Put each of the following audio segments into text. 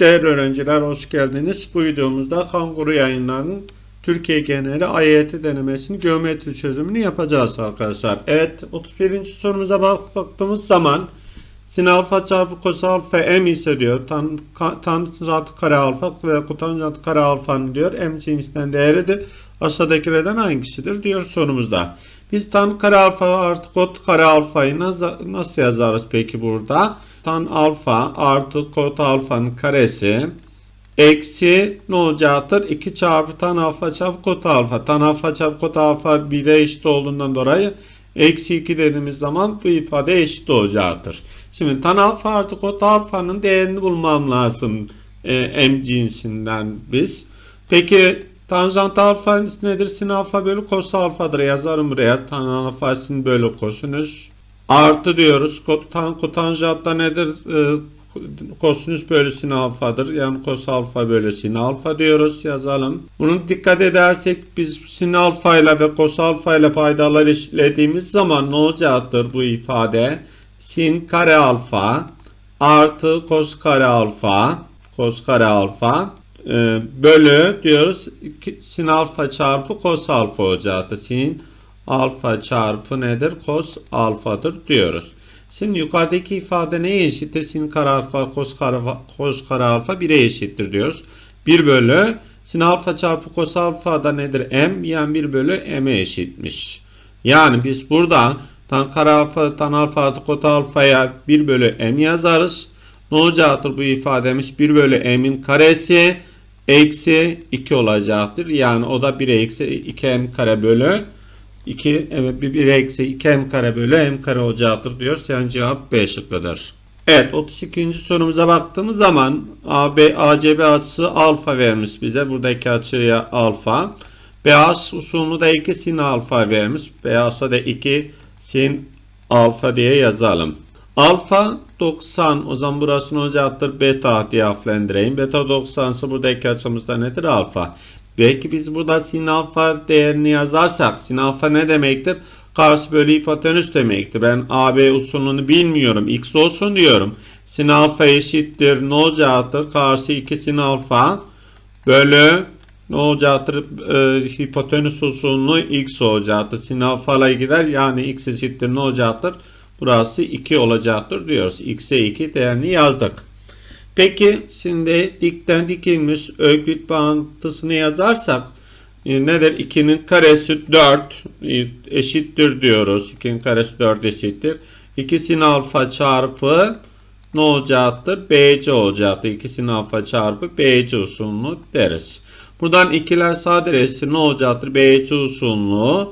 Değerli öğrenciler hoş geldiniz. Bu videomuzda kanguru yayınlarının Türkiye geneli AYT denemesinin geometri çözümünü yapacağız arkadaşlar. Evet 31. sorumuza bak baktığımız zaman sin alfa çarpı kos alfa m ise diyor. Tan, ka, tanjant kare alfa ve kotanjant kare alfanın diyor m cinsinden değeridir. Aşağıdakilerden hangisidir diyor sorumuzda. Biz tan kare alfa artı kot kare alfayı nasıl, yazarız peki burada? Tan alfa artı kot alfanın karesi eksi ne olacaktır? 2 çarpı tan alfa çarpı kot alfa. Tan alfa çarpı kot alfa 1'e eşit olduğundan dolayı eksi 2 dediğimiz zaman bu ifade eşit olacaktır. Şimdi tan alfa artı kot alfanın değerini bulmam lazım e, m cinsinden biz. Peki tanjant alfa nedir? Sin alfa bölü kos alfadır. Yazarım buraya. Tan alfa sin bölü kosinüs. Artı diyoruz. Tan kotanjantta nedir? E, kosinüs bölü sin alfadır. Yani kos alfa bölü sin alfa diyoruz. Yazalım. Bunu dikkat edersek biz sin alfa ile ve kos alfa ile paydalar eşitlediğimiz zaman ne olacaktır bu ifade? Sin kare alfa artı kos kare alfa kos kare alfa e, bölü diyoruz sin alfa çarpı kos alfa olacaktır. Sin alfa çarpı nedir? Kos alfadır diyoruz. Şimdi yukarıdaki ifade neye eşittir? Sin kare alfa kos kare, kos kare alfa 1'e eşittir diyoruz. 1 bölü sin alfa çarpı kos alfa da nedir? M yani 1 bölü m'e eşitmiş. Yani biz burada tan kare alfa tan alfa artı kot alfaya 1 bölü m yazarız. Ne olacaktır bu ifademiz? 1 bölü m'in karesi eksi 2 olacaktır. Yani o da 1 eksi 2m kare bölü 2 evet 1 eksi 2 m kare bölü m kare olacaktır diyoruz. Yani cevap B şıkkıdır. Evet 32. sorumuza baktığımız zaman AB, ACB açısı alfa vermiş bize. Buradaki açıya alfa. BH usulünü da 2 sin alfa vermiş. BH'a da 2 sin alfa diye yazalım. Alfa 90 o zaman burası ne olacaktır? Beta diye harflendireyim. Beta 90 ise buradaki açımızda nedir? Alfa. Belki biz burada sin alfa değerini yazarsak sin alfa ne demektir? Karşı bölü hipotenüs demektir. Ben AB usulünü bilmiyorum. X olsun diyorum. Sin alfa eşittir. Ne olacaktır? Karşı 2 sin alfa bölü ne olacaktır? E, hipotenüs usulünü x olacaktır. Sin alfa ile gider. Yani x eşittir ne olacaktır? Burası 2 olacaktır diyoruz. x'e 2 değerini yazdık. Peki şimdi dikten dikilmiş öklit bağıntısını yazarsak e, nedir? 2'nin karesi 4 e, eşittir diyoruz. 2'nin karesi 4 eşittir. 2 sin alfa çarpı ne olacaktır? BC olacaktır. 2 sin alfa çarpı BC usulünü deriz. Buradan ikiler sadeleşse ne olacaktır? BC usulünü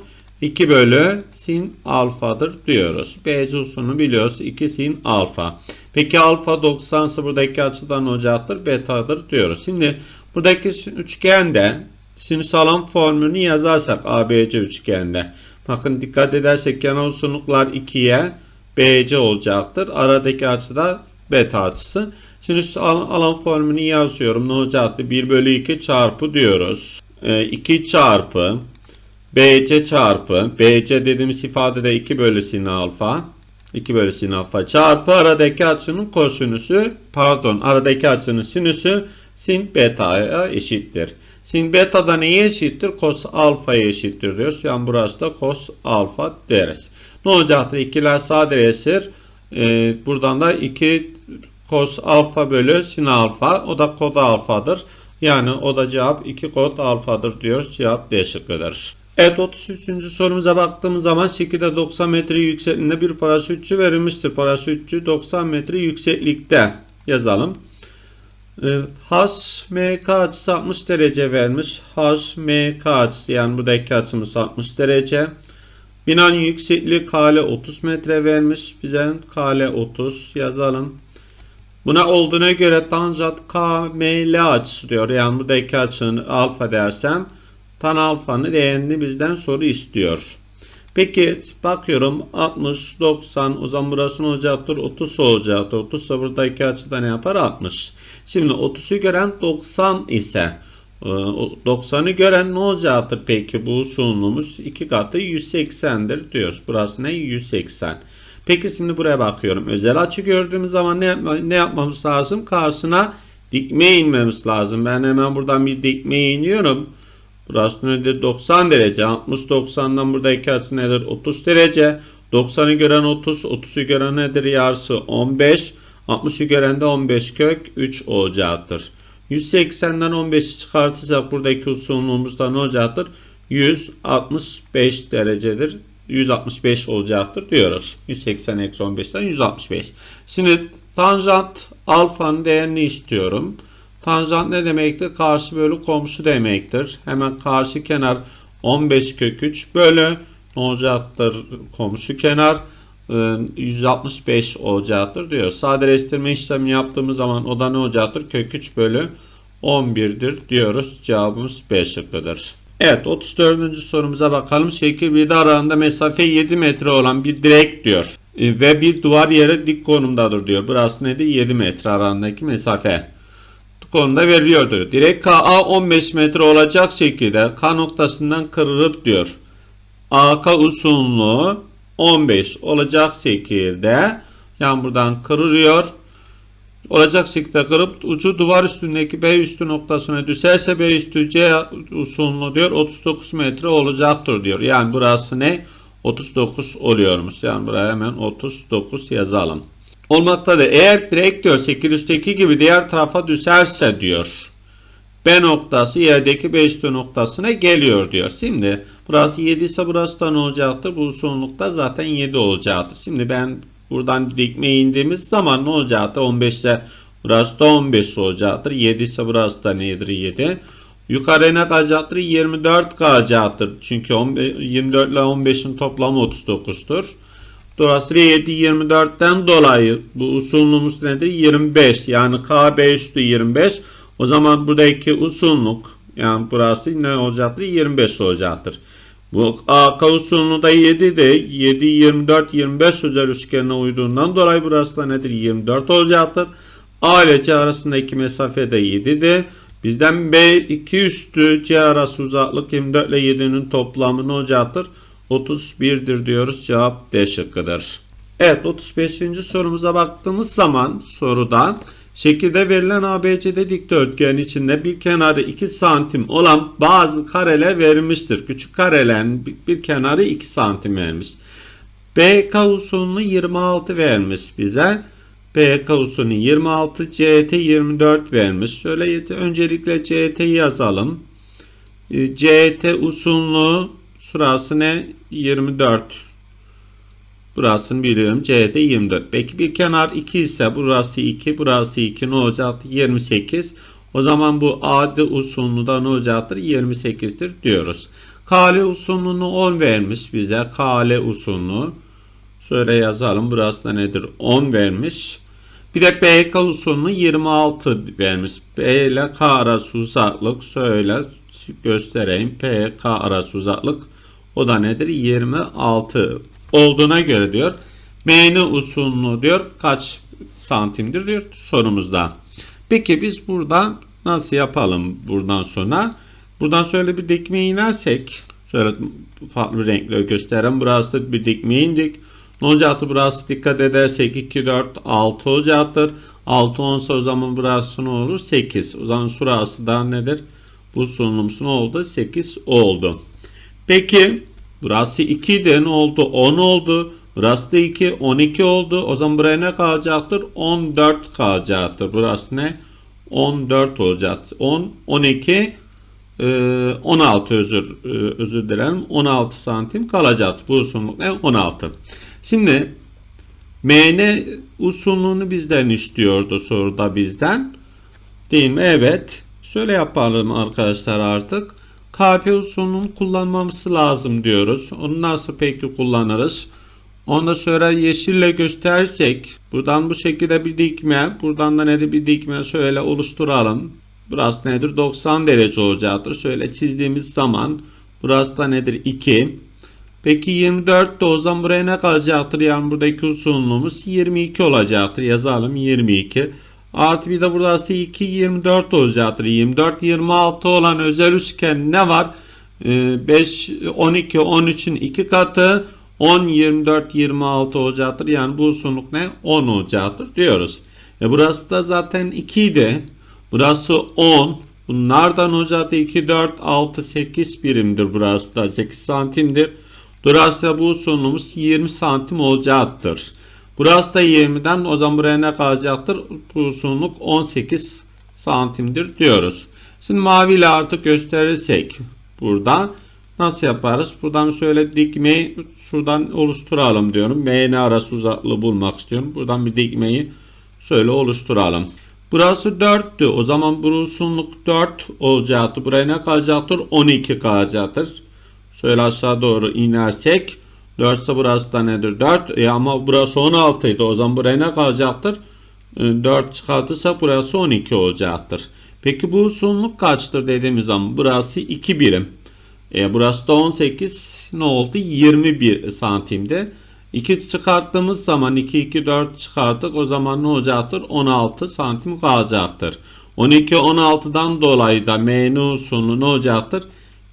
2 bölü sin alfadır diyoruz. BC usulünü biliyoruz. 2 sin alfa. Peki alfa 90 ise buradaki açıdan olacaktır. Betadır diyoruz. Şimdi buradaki üçgende sinüs alan formülünü yazarsak ABC üçgende. Bakın dikkat edersek kenar uzunluklar 2'ye BC olacaktır. Aradaki açı da beta açısı. Sinüs alan formülünü yazıyorum. Ne olacaktı? 1 bölü 2 çarpı diyoruz. 2 çarpı BC çarpı BC dediğimiz ifadede 2 bölü sin alfa 2 bölü sin alfa çarpı aradaki açının kosinüsü pardon aradaki açının sinüsü sin beta'ya eşittir. Sin beta da neye eşittir? Kos alfaya eşittir diyoruz. Yani burası da kos alfa deriz. Ne olacaktır? İkiler sadeleşir. Ee, buradan da 2 kos alfa bölü sin alfa. O da kod alfadır. Yani o da cevap 2 kod alfadır diyoruz. Cevap D şıkkıdır. Evet 33. sorumuza baktığımız zaman şekilde 90 metre yüksekliğinde bir paraşütçü verilmiştir. Paraşütçü 90 metre yükseklikte yazalım. Ee, HMK açısı 60 derece vermiş. HMK açısı yani buradaki açımız 60 derece. Binanın yüksekliği kale 30 metre vermiş. Bize kale 30 yazalım. Buna olduğuna göre tanjant KML açısı diyor. Yani buradaki açının alfa dersem tan alfanın değerini bizden soru istiyor. Peki bakıyorum 60, 90 o zaman burası ne olacaktır? 30 olacaktır. 30 ise buradaki açıda ne yapar? 60. Şimdi 30'u gören 90 ise 90'ı gören ne olacaktır peki bu sunumumuz? 2 katı 180'dir diyoruz. Burası ne? 180. Peki şimdi buraya bakıyorum. Özel açı gördüğümüz zaman ne, yapma, ne yapmamız lazım? Karşısına dikme inmemiz lazım. Ben hemen buradan bir dikme iniyorum. Burası nedir? 90 derece. 60 90'dan buradaki açı nedir? 30 derece. 90'ı gören 30, 30'u gören nedir? Yarısı 15. 60'ı gören de 15 kök 3 olacaktır. 180'den 15'i çıkartırsak buradaki uzunluğumuzda ne olacaktır? 165 derecedir. 165 olacaktır diyoruz. 180 eksi 15'ten 165. Şimdi tanjant alfanın değerini istiyorum. Tanjant ne demektir? Karşı bölü komşu demektir. Hemen karşı kenar 15 kök 3 bölü ne olacaktır? Komşu kenar e, 165 olacaktır diyor. Sadeleştirme işlemi yaptığımız zaman o da ne olacaktır? Kök 3 bölü 11'dir diyoruz. Cevabımız B şıkkıdır. Evet 34. sorumuza bakalım. Şekil 1'de aralarında mesafe 7 metre olan bir direk diyor. E, Ve bir duvar yere dik konumdadır diyor. Burası nedir? 7 metre arasındaki mesafe. Bu konuda veriliyor diyor. Direk KA 15 metre olacak şekilde K noktasından kırılıp diyor. AK uzunluğu 15 olacak şekilde yani buradan kırılıyor. Olacak şekilde kırıp ucu duvar üstündeki B üstü noktasına düşerse B üstü C uzunluğu diyor 39 metre olacaktır diyor. Yani burası ne? 39 oluyormuş. Yani buraya hemen 39 yazalım. Olmaktadır. Eğer direkt şekil üstteki gibi diğer tarafa düşerse diyor. B noktası yerdeki B üstü noktasına geliyor diyor. Şimdi burası 7 ise burası da ne olacaktır? Bu uzunlukta zaten 7 olacaktır. Şimdi ben buradan dikme indiğimiz zaman ne olacaktır? 15'te burası da 15 olacaktır. 7 ise burası da nedir? 7. Yukarı ne kalacaktır? 24 kalacaktır. Çünkü 15 24 ile 15'in toplamı 39'tur. Dolayısıyla 7 24'ten dolayı bu usulümüz nedir? 25. Yani KB üstü 25. O zaman buradaki usulluk yani burası ne olacaktır? 25 olacaktır. Bu AK usulunu da 7 de 7 24 25 özel üçgenine uyduğundan dolayı burası da nedir? 24 olacaktır. A ile C arasındaki mesafe de 7'dir. Bizden B2 üstü C arası uzaklık 24 ile 7'nin toplamı ne olacaktır? 31'dir diyoruz. Cevap D şıkkıdır. Evet 35. sorumuza baktığımız zaman soruda şekilde verilen ABCD dikdörtgen içinde bir kenarı 2 santim olan bazı kareler verilmiştir. Küçük karelerin bir, kenarı 2 santim vermiş. BK usulünü 26 vermiş bize. BK usulünü 26, CT 24 vermiş. Şöyle öncelikle CT'yi yazalım. E, CT usulünü sırası ne? 24. Burasını biliyorum. CT 24. Peki bir kenar 2 ise burası 2, burası 2 ne olacaktır? 28. O zaman bu AD usulünü da ne olacaktır? 28'dir diyoruz. KL usulünü 10 vermiş bize. KL usulünü. Şöyle yazalım. Burası da nedir? 10 vermiş. Bir de BK usulünü 26 vermiş. B ile K arası uzaklık. Şöyle göstereyim. PK arası uzaklık. O da nedir? 26 olduğuna göre diyor. MN usulünü diyor kaç santimdir diyor sorumuzda. Peki biz burada nasıl yapalım buradan sonra? Buradan şöyle bir dikme inersek şöyle farklı renkle gösteren burası da bir dikme indik. Ne olacaktır burası dikkat edersek 2, 4, 6 olacaktır. 6 olsa o zaman burası ne olur? 8. O zaman şurası da nedir? Bu sunumumuz oldu? 8 oldu. Peki burası 2 idi ne oldu? 10 oldu. Burası da 2, 12 oldu. O zaman buraya ne kalacaktır? 14 kalacaktır. Burası ne? 14 olacak. 10, 12, 16 özür e, özür dilerim. 16 santim kalacak. Bu uzunluk ne? 16. Şimdi MN usulünü bizden istiyordu soruda bizden. Değil mi? Evet. Şöyle yapalım arkadaşlar artık. KP usulünün kullanmamız lazım diyoruz. Onu nasıl peki kullanırız? Ondan sonra yeşille göstersek buradan bu şekilde bir dikme buradan da nedir bir dikme şöyle oluşturalım. Burası nedir? 90 derece olacaktır. Şöyle çizdiğimiz zaman burası da nedir? 2. Peki 24 de o zaman buraya ne kalacaktır? Yani buradaki uzunluğumuz 22 olacaktır. Yazalım 22. Artı bir de burası 2 24 olacaktır. 24 26 olan özel üçgen ne var? 5 12 13'ün 2 katı 10 24 26 olacaktır. Yani bu uzunluk ne? 10 olacaktır diyoruz. E burası da zaten 2 idi. Burası 10. Bunlardan hocadı 2, 4, 6, 8 birimdir burası da 8 santimdir. Dolayısıyla bu uzunluğumuz 20 santim olacaktır. Burası da 20'den o zaman buraya ne kalacaktır? Uzunluk 18 santimdir diyoruz. Şimdi maviyle artık gösterirsek burada nasıl yaparız? Buradan şöyle dikmeyi şuradan oluşturalım diyorum. MN arası uzaklığı bulmak istiyorum. Buradan bir dikmeyi şöyle oluşturalım. Burası 4'tü. O zaman bu uzunluk 4 olacaktı. Buraya ne kalacaktır? 12 kalacaktır. Şöyle aşağı doğru inersek 4 ise burası da nedir? 4. E ama burası 16 idi. O zaman buraya ne kalacaktır? E, 4 çıkartırsak burası 12 olacaktır. Peki bu uzunluk kaçtır dediğimiz zaman burası 2 birim. E, burası da 18 ne oldu? 21 santimde. 2 çıkarttığımız zaman 2 2 4 çıkarttık. O zaman ne olacaktır? 16 santim kalacaktır. 12 16'dan dolayı da MN uzunluğu ne olacaktır?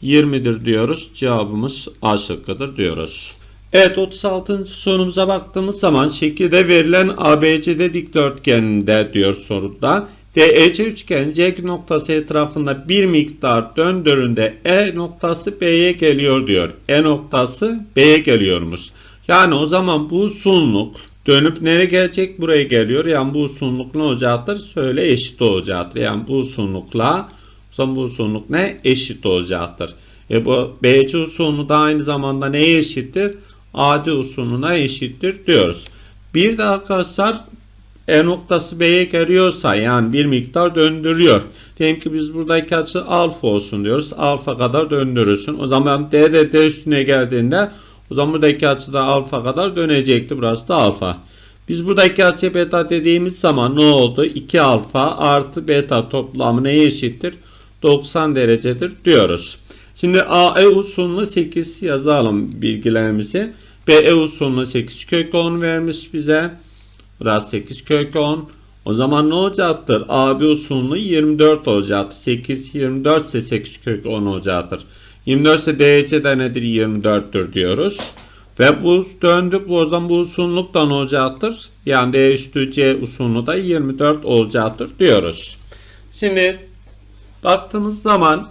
20'dir diyoruz. Cevabımız A şıkkıdır diyoruz. Evet 36. sorumuza baktığımız zaman şekilde verilen ABCD dikdörtgeninde diyor soruda. DEC üçgen C noktası etrafında bir miktar döndüründe E noktası B'ye geliyor diyor. E noktası B'ye geliyormuş. Yani o zaman bu uzunluk dönüp nereye gelecek? Buraya geliyor. Yani bu uzunluk ne olacaktır? Şöyle eşit olacaktır. Yani bu uzunlukla o zaman bu uzunluk ne? Eşit olacaktır. E bu BC uzunluğu da aynı zamanda neye eşittir? AD uzunluğuna eşittir diyoruz. Bir de arkadaşlar E noktası B'ye geliyorsa yani bir miktar döndürüyor. Diyelim ki biz buradaki açı alfa olsun diyoruz. Alfa kadar döndürürsün. O zaman D de D üstüne geldiğinde o zaman buradaki açı da alfa kadar dönecekti. Burası da alfa. Biz buradaki açı beta dediğimiz zaman ne oldu? 2 alfa artı beta toplamı neye eşittir? 90 derecedir diyoruz. Şimdi AE usulünü 8 yazalım bilgilerimizi. BE usulünü 8 kök 10 vermiş bize. Burası 8 kök 10. O zaman ne olacaktır? AB usulünü 24 olacaktır. 8 24 ise 8 kök 10 olacaktır. 24 ise DC de nedir? 24'tür diyoruz. Ve bu döndük. O zaman bu uzunluk da ne olacaktır? Yani D üstü C usulü da 24 olacaktır diyoruz. Şimdi baktığımız zaman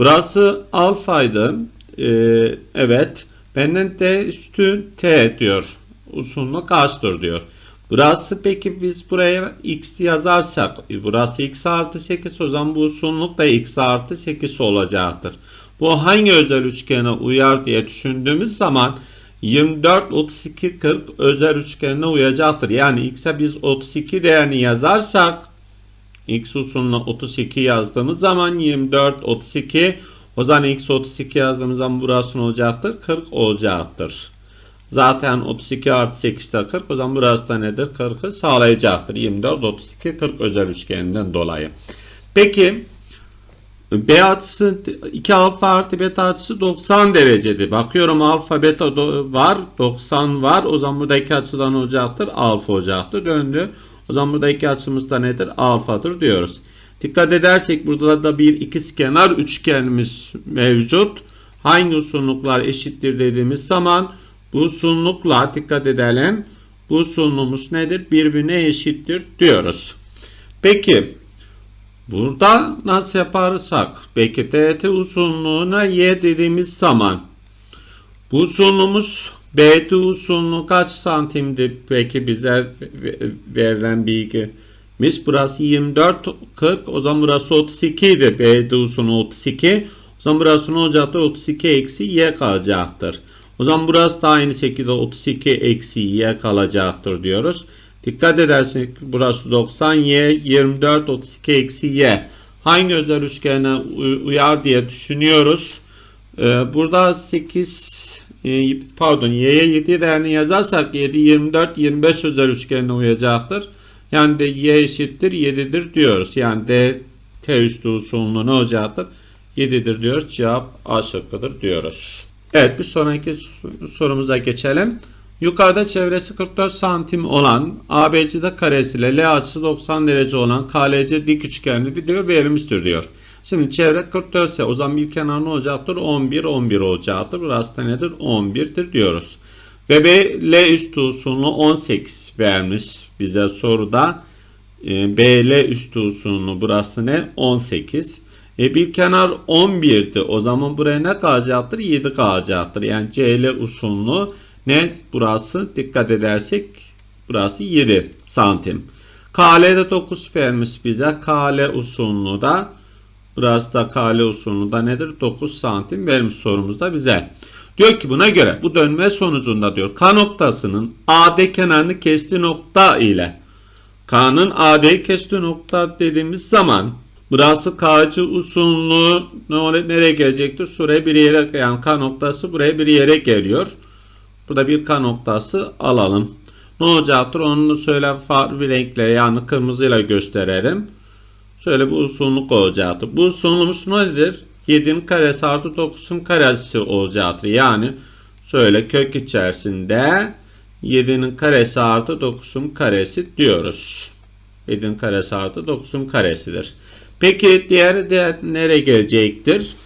burası alfaydı. Ee, evet. Benden D üstü T diyor. Uzunluğu kaçtır diyor. Burası peki biz buraya x yazarsak burası x artı 8 o zaman bu uzunluk da x artı 8 olacaktır. Bu hangi özel üçgene uyar diye düşündüğümüz zaman 24, 32, 40 özel üçgenine uyacaktır. Yani x'e biz 32 değerini yazarsak x uzunluğuna 32 yazdığımız zaman 24, 32 o zaman x 32 yazdığımız zaman burası ne olacaktır? 40 olacaktır. Zaten 32 artı 8 de 40. O zaman burası da nedir? 40'ı sağlayacaktır. 24, 32, 40 özel üçgeninden dolayı. Peki B açısı 2 alfa artı beta açısı 90 derecedir. Bakıyorum alfa beta var 90 var. O zaman buradaki açıdan olacaktır. Alfa olacaktır. Döndü. O zaman buradaki açımız da nedir? Alfadır diyoruz. Dikkat edersek burada da bir ikizkenar üçgenimiz mevcut. Hangi uzunluklar eşittir dediğimiz zaman bu uzunlukla dikkat edelim. Bu uzunluğumuz nedir? Birbirine eşittir diyoruz. Peki burada nasıl yaparsak? Peki TT uzunluğuna y dediğimiz zaman bu uzunluğumuz BD uzunluğu kaç santimdi peki bize verilen bilgimiz? Burası 24 40 o zaman burası 32 idi. BD uzunluğu 32. O zaman burası ne olacaktır? 32 eksi y kalacaktır. O zaman burası da aynı şekilde 32 eksi y kalacaktır diyoruz. Dikkat ederseniz burası 90 y 24 32 eksi y. Hangi özel üçgene uyar diye düşünüyoruz. Ee, burada 8 e, pardon y'ye 7 değerini yazarsak 7 24 25 özel üçgenine uyacaktır. Yani de y eşittir 7'dir diyoruz. Yani d t üstü usulünü ne olacaktır? 7'dir diyoruz. Cevap A şıkkıdır diyoruz. Evet bir sonraki sorumuza geçelim. Yukarıda çevresi 44 santim olan ABC'de karesi ile L açısı 90 derece olan KLC dik üçgenli bir diyor verilmiştir diyor. Şimdi çevre 44 ise o zaman bir kenar ne olacaktır? 11 11 olacaktır. Burası da nedir? 11'dir diyoruz. Ve B L üstü usulü 18 vermiş bize soruda. E, BL üstü usulünü burası ne? 18. E bir kenar 11'di. O zaman buraya ne kalacaktır? 7 kalacaktır. Yani CL usulünü ne? Burası dikkat edersek burası 7 santim. KL'de 9 vermiş bize. KL usulünü da burası da KL usulünü da nedir? 9 santim vermiş sorumuzda bize. Diyor ki buna göre bu dönme sonucunda diyor K noktasının AD kenarını kestiği nokta ile K'nın AD kestiği nokta dediğimiz zaman burası K'cı oluyor, nereye gelecektir? Şuraya bir yere yani K noktası buraya bir yere geliyor. Burada bir K noktası alalım. Ne olacaktır? Onu söyle farklı renkle yani kırmızıyla gösterelim. Şöyle bir usullük olacaktır. Bu usulümüz nedir? 7'nin karesi artı 9'un karesi olacaktır. Yani şöyle kök içerisinde 7'nin karesi artı 9'un karesi diyoruz. 7'nin karesi artı 9'un karesidir. Peki diğer, diğer nereye gelecektir?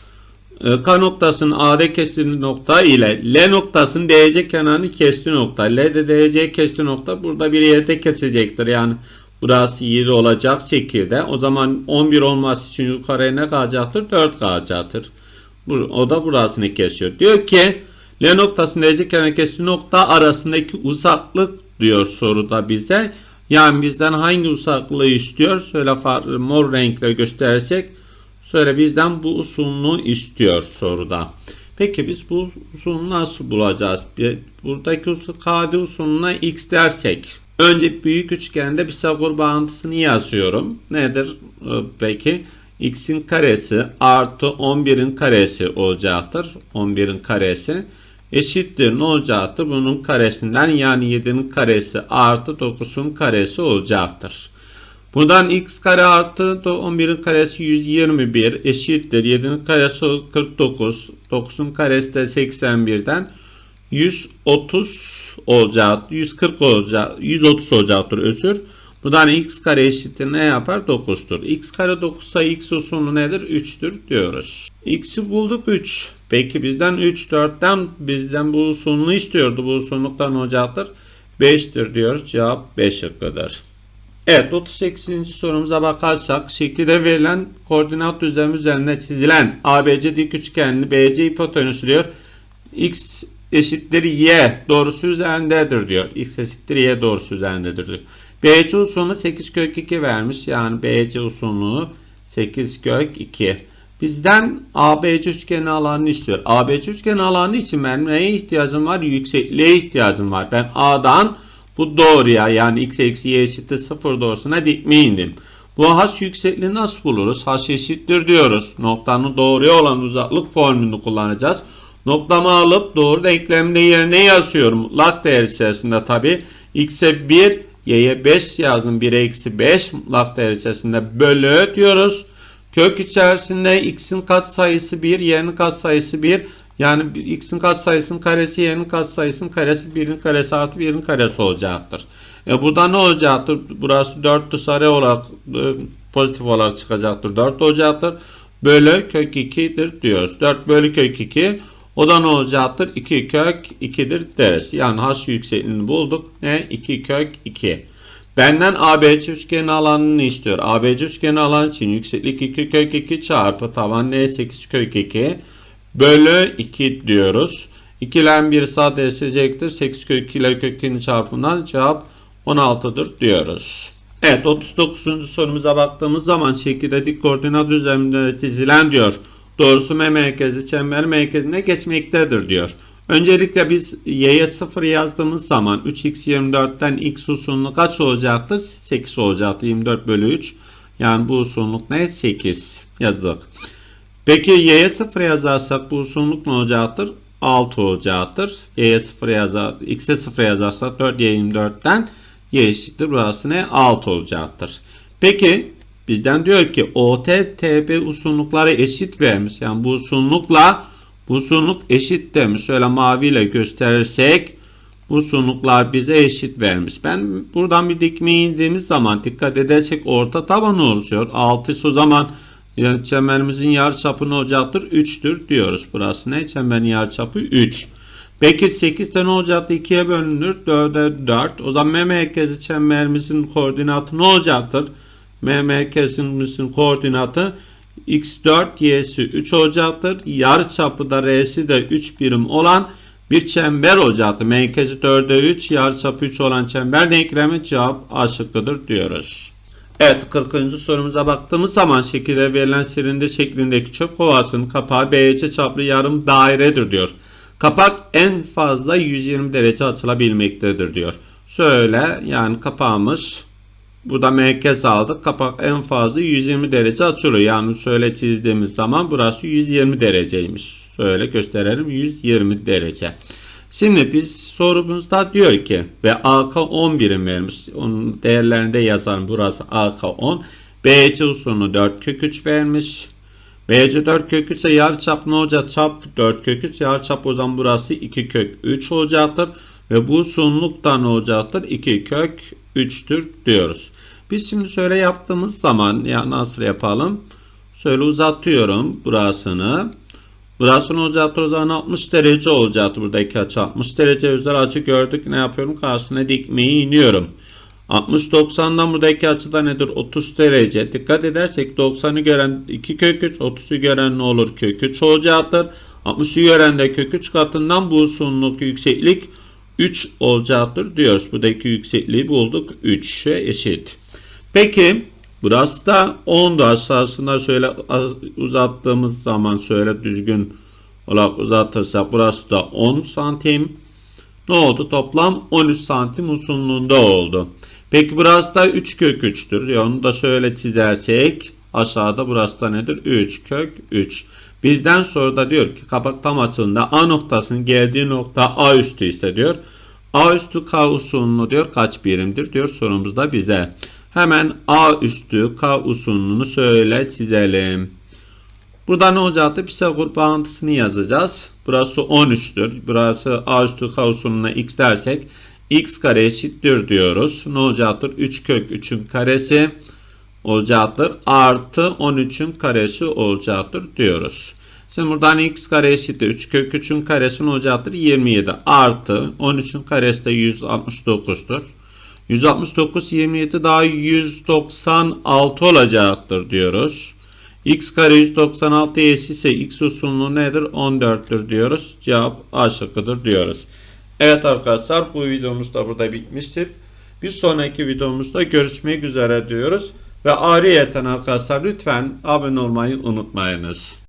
Ee, K noktasının AD kestiği nokta ile L noktasının DC kenarını kestiği nokta. L de DC kestiği nokta burada bir yerde kesecektir. Yani burası 7 olacak şekilde. O zaman 11 olması için yukarıya ne kalacaktır? 4 kalacaktır. O da burasını kesiyor. Diyor ki L DC kenarını kestiği nokta arasındaki uzaklık diyor soruda bize. Yani bizden hangi uzaklığı istiyor? Şöyle farklı mor renkle gösterirsek Şöyle bizden bu usulünü istiyor soruda. Peki biz bu usulünü nasıl bulacağız? Buradaki KD usulüne x dersek. Önce büyük üçgende Pisagor bağıntısını yazıyorum. Nedir e, peki? x'in karesi artı 11'in karesi olacaktır. 11'in karesi eşittir ne olacaktır? Bunun karesinden yani 7'nin karesi artı 9'un karesi olacaktır. Buradan x kare artı 11'in karesi 121 eşittir. 7'nin karesi 49. 9'un karesi de 81'den 130 olacak. 140 olacak. 130 olacaktır özür. Buradan x kare eşittir ne yapar? 9'tur. x kare 9 ise x usulü nedir? 3'tür diyoruz. x'i bulduk 3. Peki bizden 3 4'ten bizden bu usulünü istiyordu. Bu usulünükten olacaktır. 5'tir diyoruz. Cevap 5 şıkkıdır. Evet 38. sorumuza bakarsak şekilde verilen koordinat düzlemi üzerinde çizilen ABC dik üçgenli BC hipotenüsü diyor. X eşittir Y doğrusu üzerindedir diyor. X eşittir Y doğrusu üzerindedir diyor. BC usulü 8 kök 2 vermiş. Yani BC usulü 8 kök 2. Bizden ABC üçgeni alanını istiyor. ABC üçgeni alanı için benim neye ihtiyacım var? Yüksekliğe ihtiyacım var. Ben A'dan bu doğruya yani x eksi y eşittir 0 doğrusuna dikme indim. Bu h yüksekliği nasıl buluruz? h eşittir diyoruz. Noktanın doğruya olan uzaklık formülünü kullanacağız. Noktamı alıp doğru denklemde yerine yazıyorum. Mutlak değer içerisinde tabi. x'e 1, y'ye 5 yazdım. 1 eksi 5 mutlak değer içerisinde bölü diyoruz. Kök içerisinde x'in katsayısı 1, y'nin katsayısı 1. Yani x'in katsayısının karesi y'nin katsayısının karesi 1'in karesi artı 1'in karesi olacaktır. E burada ne olacaktır? Burası 4 dışarı olarak e, pozitif olarak çıkacaktır. 4 olacaktır. Bölü kök 2'dir diyoruz. 4 bölü kök 2 o da ne olacaktır? 2 kök 2'dir deriz. Yani h yüksekliğini bulduk. Ne? 2 kök 2. Benden ABC üçgeni alanını istiyor. ABC üçgeni alanı için yükseklik 2 kök 2 çarpı taban ne 8 kök 2 bölü 2 diyoruz. 2 ile 1 sadeleşecektir. 8 kök 2 ile kök 2'nin çarpımından cevap 16'dır diyoruz. Evet 39. sorumuza baktığımız zaman şekilde dik koordinat üzerinde çizilen diyor. Doğrusu M merkezi çember merkezine geçmektedir diyor. Öncelikle biz y'ye 0 yazdığımız zaman 3x24'ten x usulünü kaç olacaktır? 8 olacaktır. 24 bölü 3. Yani bu usulünlük ne? 8 yazdık. Peki y'ye 0 yazarsak bu uzunluk ne olacaktır? 6 olacaktır. y'ye 0 yazar, x'e 0 yazarsak 4y24'ten y eşittir. Burası ne? 6 olacaktır. Peki bizden diyor ki OT TP uzunlukları eşit vermiş. Yani bu uzunlukla bu uzunluk eşit demiş. Şöyle maviyle gösterirsek bu uzunluklar bize eşit vermiş. Ben buradan bir dikme indiğimiz zaman dikkat edersek orta taban oluşuyor. 6 o zaman yani çemberimizin yarıçapı ne olacaktır? 3'tür diyoruz. Burası ne? Çemberin yarıçapı 3. Peki 8'de ne olacaktı? 2'ye bölünür. 4'e 4. O zaman M merkezi çemberimizin koordinatı ne olacaktır? M merkezimizin koordinatı x4 y'si 3 olacaktır. Yarıçapı da r'si de 3 birim olan bir çember olacaktır. Merkezi 4'e 3, yarıçapı 3 olan çember denklemi cevap A şıkkıdır diyoruz. Evet 40. sorumuza baktığımız zaman şekilde verilen silindir şeklindeki çöp kovasının kapağı BC çaplı yarım dairedir diyor. Kapak en fazla 120 derece açılabilmektedir diyor. Şöyle yani kapağımız burada merkez aldık. Kapak en fazla 120 derece açılıyor. Yani şöyle çizdiğimiz zaman burası 120 dereceymiş. Şöyle gösterelim 120 derece. Şimdi biz sorumuzda diyor ki ve AK 10 birim vermiş. Onun değerlerinde yazan burası AK 10. BC usulünü 4 kök 3 vermiş. BC 4 kök 3 ise yarıçap ne olacak? Çap 4 kök 3. Yarıçap o zaman burası 2 kök 3 olacaktır. Ve bu ne olacaktır? 2 kök 3'tür diyoruz. Biz şimdi şöyle yaptığımız zaman ya nasıl yapalım? Şöyle uzatıyorum burasını. Burası ne olacaktır o zaman 60 derece olacaktır buradaki açı. 60 derece özel açı gördük. Ne yapıyorum? Karşısına dikmeyi iniyorum. 60 90'dan buradaki açı da nedir? 30 derece. Dikkat edersek 90'ı gören 2 kök 3 30'u gören ne olur? Kök 3 olacaktır. 60'ı gören de kök 3 katından bu uzunluk yükseklik 3 olacaktır diyoruz. Buradaki yüksekliği bulduk. 3'e eşit peki Burası da 10'du aşağısında şöyle uzattığımız zaman şöyle düzgün olarak uzatırsak burası da 10 santim. Ne oldu? Toplam 13 santim uzunluğunda oldu. Peki burası da 3 kök 3'tür. Onu da şöyle çizersek aşağıda burası da nedir? 3 kök 3. Bizden sonra da diyor ki kapak tam açılığında A noktasının geldiği nokta A üstü ise diyor. A üstü K uzunluğu diyor kaç birimdir diyor sorumuzda bize. Hemen A üstü K usulünü söyle çizelim. Burada ne olacaktı? Pisagor bağıntısını yazacağız. Burası 13'tür. Burası A üstü K usulüne x dersek x kare eşittir diyoruz. Ne olacaktır? 3 kök 3'ün karesi olacaktır. Artı 13'ün karesi olacaktır diyoruz. Şimdi buradan x kare eşittir. 3 kök 3'ün karesi ne olacaktır? 27 artı 13'ün karesi de 169'dur. 169 27 daha 196 olacaktır diyoruz. x kare 196 eşitse x uzunluğu nedir? 14'tür diyoruz. Cevap A şıkkıdır diyoruz. Evet arkadaşlar bu videomuz da burada bitmiştir. Bir sonraki videomuzda görüşmek üzere diyoruz. Ve ayrıyeten arkadaşlar lütfen abone olmayı unutmayınız.